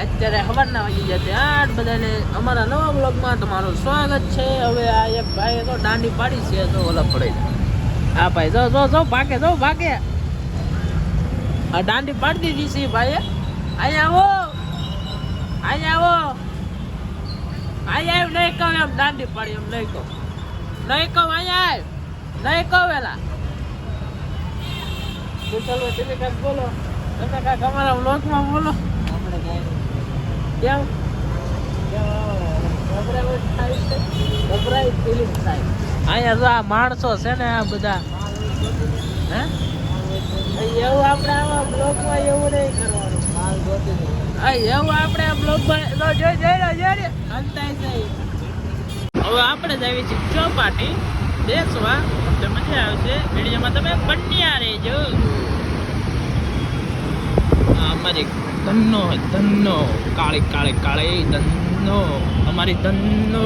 અત્યારે સવારના વાગી ગયા છે. આઠ બધાને અમારા નવા બ્લોગમાં તમારું સ્વાગત છે. હવે આ એક ભાઈ તો દાંડી પાડી છે, તો ઓલા પડે હા, ભાઈ, જો જો જો, ભાગે જો, ભાગે. આ દાંડી પાડી દીધી છે ભાઈએ. અહીંયા આવો. અહીંયા આવો. અહીંયા આવ, નહીં કહું એમ દાંડી પાડી, એમ નહીં કહું. નહીં કહું અહીંયા આવ. નહીં કહું વેલા. બોલો. તમે કાંઈક અમારા બ્લોગમાં બોલો. કેમ? અહીંયા આ માણસો છે ને આ બધા. એવું આપણે આવા બ્લોગમાં એવું નહીં કરવાનું. માલ ગોતી હા એવું આપણે આ બ્લોગમાં જોઈ જોઈ હવે આપણે જ આવી છીએ ચોપાટી. બેસવા. તો મજા આવશે. વિડીયોમાં તમે બન્યા રહેજો. અમારી ધનનો ધનનો, કાળે કાળે, કાળી ધનનો, અમારી ધનનો.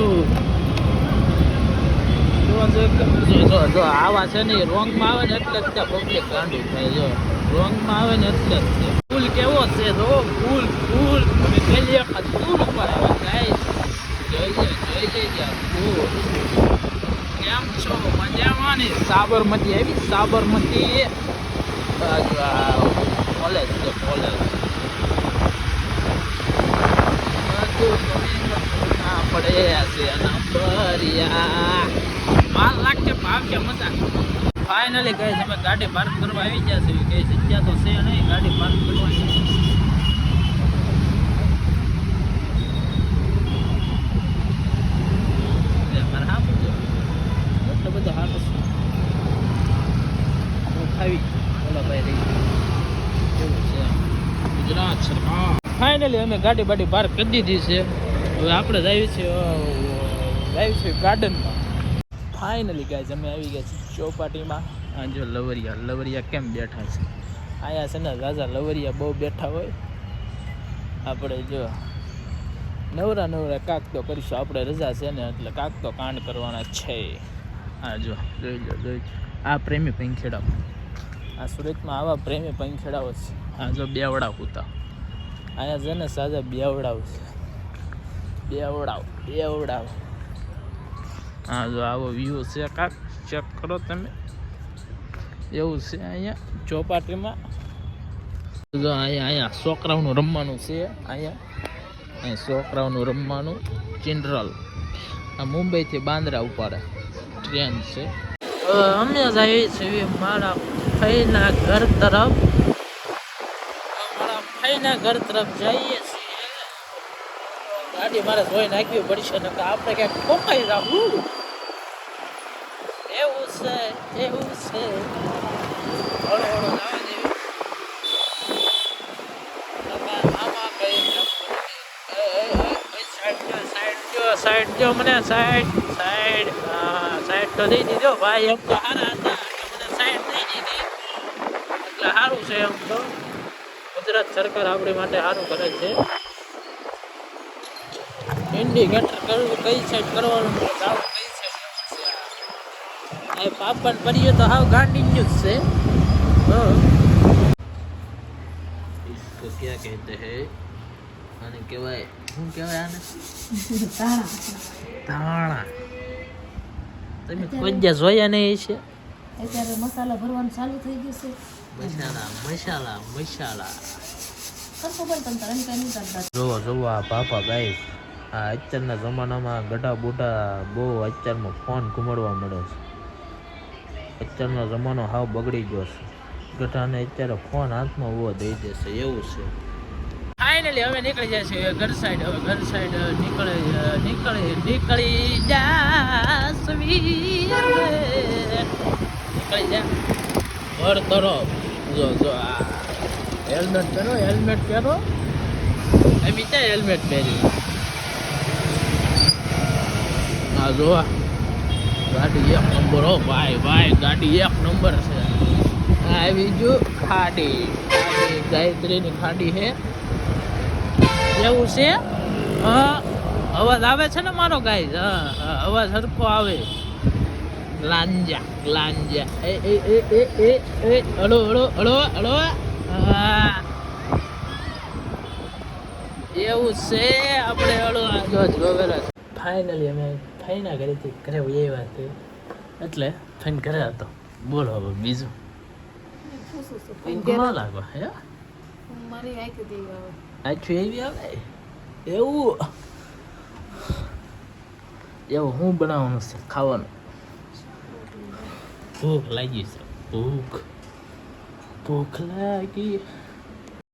આવા છે ને, રોંગમાં આવે ને એટલે જ ત્યાં પબ્લિક ગાંડું થાય, જો. રોંગમાં આવે ને એટલે જ છે. ફૂલ કેવો છે, જો, ફૂલ ફૂલ. અમે પેલી વખત ફૂલ ઉપર આવે ગાઈસ જય જય જોઈ લેજો ફૂલ કેમ છો? મજામાં ને સાબરમતી આવી? સાબરમતી? કોલેજ કોલેજ પડે છે નંબરિયા બાર લાખ કે ભાવ કે મજા ફાઇનલી કહે છે અમે ગાડી પાર્ક કરવા આવી ગયા છે કહે છે ત્યાં તો છે નહીં, ગાડી પાર્ક કરવાની એટલે મારે હા પૂછો એટલો બધો હાથ હું ખાવી. ઓલા ભાઈ રહી એવું છે? ગુજરાત સરકાર. ફાઇનલી અમે ગાડી બાડી પાર્ક કરી દીધી છે. હવે આપણે જ આવી છે આવી છે ગાર્ડનમાં. ફાઇનલી ગાઈઝ અમે આવી ગયા છીએ ચોપાટીમાં. આ જો લવરિયા લવરિયા કેમ બેઠા છે? અહીંયા છે ને રાજા લવરિયા બહુ બેઠા હોય. આપણે જો નવરા નવરા કાક તો કરીશું. આપણે રજા છે ને એટલે કાક તો કાંડ કરવાના છે. આ જો જોઈ લો જોઈ આ પ્રેમી પંખેડાઓ. આ સુરતમાં આવા પ્રેમી પંખેડાઓ છે. આ જો બેવડા હોતા અહીંયા છે ને સાજા બેવડાવ છે. બેવડાવ બેવડાવ હા, જો આવો વ્યૂ છે, કાક ચેક કરો તમે. એવું છે અહીંયા, ચોપાટીમાં. જો અહીંયા અહીંયા છોકરાઓનું રમવાનું છે, અહીંયા. અહીં છોકરાઓનું રમવાનું જનરલ આ મુંબઈથી બાંદ્રા ઉપાડે. ટ્રેન છે. અમે જઈએ છીએ મારા ફઈના ઘર તરફ. મારા ફઈના ઘર તરફ જઈએ છીએ ગાડી મારે ધોઈ નાખવી પડશે ને આપણે ક્યાંક ઠોકાઈ રાખવું એવું છે એવું છે હળો હળો જવા દેવી સાઈડ જો મને સાઈડ સાઈડ સાઈડ તો દઈ દીધો ભાઈ એમ તો સારા હતા મને સાઈડ દઈ દીધી એટલે સારું છે એમ તો ગુજરાત સરકાર આપણી માટે સારું કરે છે ઇન્ડિકેટર કરવું કઈ સાઈડ કરવાનું ને જાવ કઈ સાઈડ આ પાપડ પડીએ તો હાવ ગાંડી જ છે હા इसको क्या कहते हैं આને કહેવાય શું કહેવાય આને ધાણા તમે કોઈ જ્યાં જોયા નહીં છે અત્યારે મસાલા ભરવાનું ચાલુ થઈ ગયું છે મસાલા મસાલા મસાલા કરશો પણ તમે તારે એમ કઈ નહીં કરતા જોવો જોવો આ પાપા ગાઈસ આ અત્યારના જમાનામાં ગઢા બુઢા બહુ અત્યારમાં ફોન ઘુમાડવા મળે છે. અત્યારનો જમાનો હાવ બગડી ગયો છે. ગઢાને અત્યારે ફોન હાથમાં હોવો દઈ દેશે એવું છે. ફાઇનલી હવે નીકળી જાય છે ઘર સાઈડ હવે ઘર સાઈડ નીકળે નીકળી નીકળી જાસવી નીકળી જા. ઘર તરફ જો જો, આ હેલ્મેટ પહેરો હેલ્મેટ પહેરો. એમ ત્યાં હેલ્મેટ પહેર્યું આ જો ગાડી એક નંબર, હો, ભાઈ ભાઈ, ગાડી એક નંબર છે. આવી જો ખાડી. ગાયત્રીની ખાડી છે. એવું છે? અવાજ આવે છે ને મારો ગાય? અવાજ સરખો આવે. લાંજા લાંજા. એ એ એ એ એ એ, હળો હળો હળો હળો. એવું છે, આપણે હળો. જો જોવેલા ફાઇનલી અમે ફાઈના ઘરેથી ઘરે એ વાત એટલે ફાઈન ઘરે હતો. બોલો હવે બીજું. ન લાગો હે? મારી આંખ હતી આછું એવી આવે? એવું? એવું હું બનાવવાનું છે? ખાવાનું? ભૂખ લાગી છે. ભૂખ. ભૂખ લાગી.